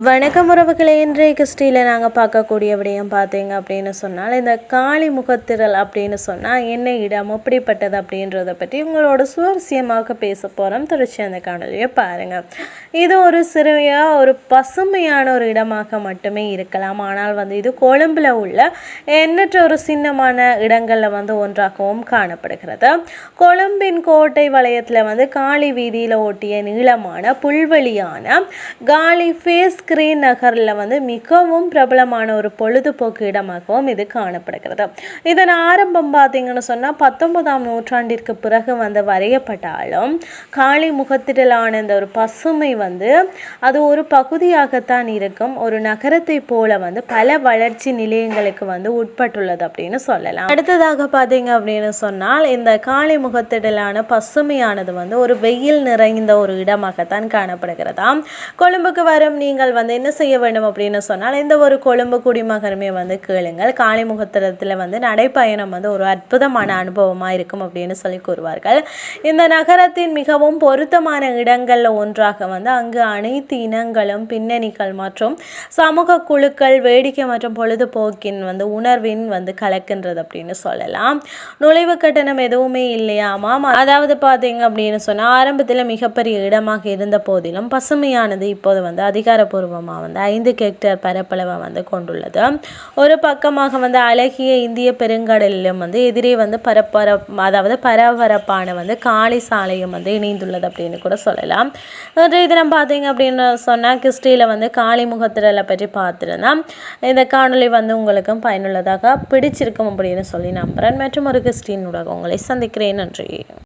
வணக்கம் உறவுகளை இன்றைய கிறிஸ்டியில் நாங்கள் பார்க்கக்கூடிய விடயம் பார்த்தீங்க அப்படின்னு சொன்னால் இந்த காளி முகத்திரல் அப்படின்னு சொன்னால் என்ன இடம் எப்படிப்பட்டது அப்படின்றத பற்றி உங்களோட சுவாரஸ்யமாக பேச போகிறோம் தொடர்ச்சி அந்த காணொலியை பாருங்கள் இது ஒரு சிறுமையாக ஒரு பசுமையான ஒரு இடமாக மட்டுமே இருக்கலாம். ஆனால் வந்து இது கொழும்பில் உள்ள எண்ணற்ற ஒரு சின்னமான இடங்களில் வந்து ஒன்றாகவும் காணப்படுகிறது. கொழும்பின் கோட்டை வளையத்தில் வந்து காளி வீதியில் ஓட்டிய நீளமான புல்வெளியான காலி ஃபேஸ் ஸ்கிரீ நகரில் வந்து மிகவும் பிரபலமான ஒரு பொழுதுபோக்கு இடமாகவும் இது காணப்படுகிறது. இதன் ஆரம்பம் பார்த்தீங்கன்னு சொன்னால் பத்தொன்பதாம் நூற்றாண்டிற்கு பிறகு வந்து வரையப்பட்டாலும் காளி முகத்திடலான இந்த ஒரு பசுமை வந்து அது ஒரு பகுதியாகத்தான் இருக்கும். ஒரு நகரத்தை போல வந்து பல வளர்ச்சி நிலையங்களுக்கு வந்து உட்பட்டுள்ளது அப்படின்னு சொல்லலாம். அடுத்ததாக பார்த்தீங்க அப்படின்னு சொன்னால் இந்த காளி முகத்திடலான பசுமையானது வந்து ஒரு வெயில் நிறைந்த ஒரு இடமாகத்தான் காணப்படுகிறதாம். கொழும்புக்கு வரும் நீங்கள் வந்து என்ன செய்ய வேண்டும் அப்படின்னு சொன்னால் இந்த ஒரு கொழும்பு குடிமகனுமே வந்து கேளுங்கள். காளிமுகத்திரத்தில் வந்து நடைப்பயணம் வந்து ஒரு அற்புதமான அனுபவமாக இருக்கும் அப்படின்னு சொல்லி கூறுவார்கள். இந்த நகரத்தின் மிகவும் பொருத்தமான இடங்களில் ஒன்றாக வந்து அங்கு அனைத்து இனங்களும் பின்னணிகள் மற்றும் சமூக குழுக்கள் வேடிக்கை மற்றும் பொழுதுபோக்கின் வந்து உணர்வின் வந்து கலக்கின்றது அப்படின்னு சொல்லலாம். நுழைவு கட்டணம் எதுவுமே இல்லையாமாம் அதாவது பார்த்தீங்க அப்படின்னு சொன்னால் ஆரம்பத்தில் மிகப்பெரிய இடமாக இருந்த போதிலும் பசுமையானது இப்போது வந்து அதிகாரப்பூர்வ அதிகாரப்பூர்வமாக வந்து ஐந்து ஹெக்டேர் பரப்பளவை வந்து கொண்டுள்ளது. ஒரு பக்கமாக வந்து அழகிய இந்திய பெருங்கடலிலும் வந்து எதிரே வந்து பரப்பர அதாவது பரபரப்பான வந்து காளி சாலையும் வந்து இணைந்துள்ளது அப்படின்னு கூட சொல்லலாம். இன்றைய தினம் பார்த்தீங்க அப்படின்னு சொன்னால் கிறிஸ்டியில் வந்து காளி முகத்திரலை பற்றி பார்த்துருந்தேன் இந்த காணொலி வந்து உங்களுக்கும் பயனுள்ளதாக பிடிச்சிருக்கும் அப்படின்னு சொல்லி நம்புகிறேன் மற்றும் ஒரு கிறிஸ்டின் ஊடகம் உங்களை சந்திக்கிறேன். நன்றி.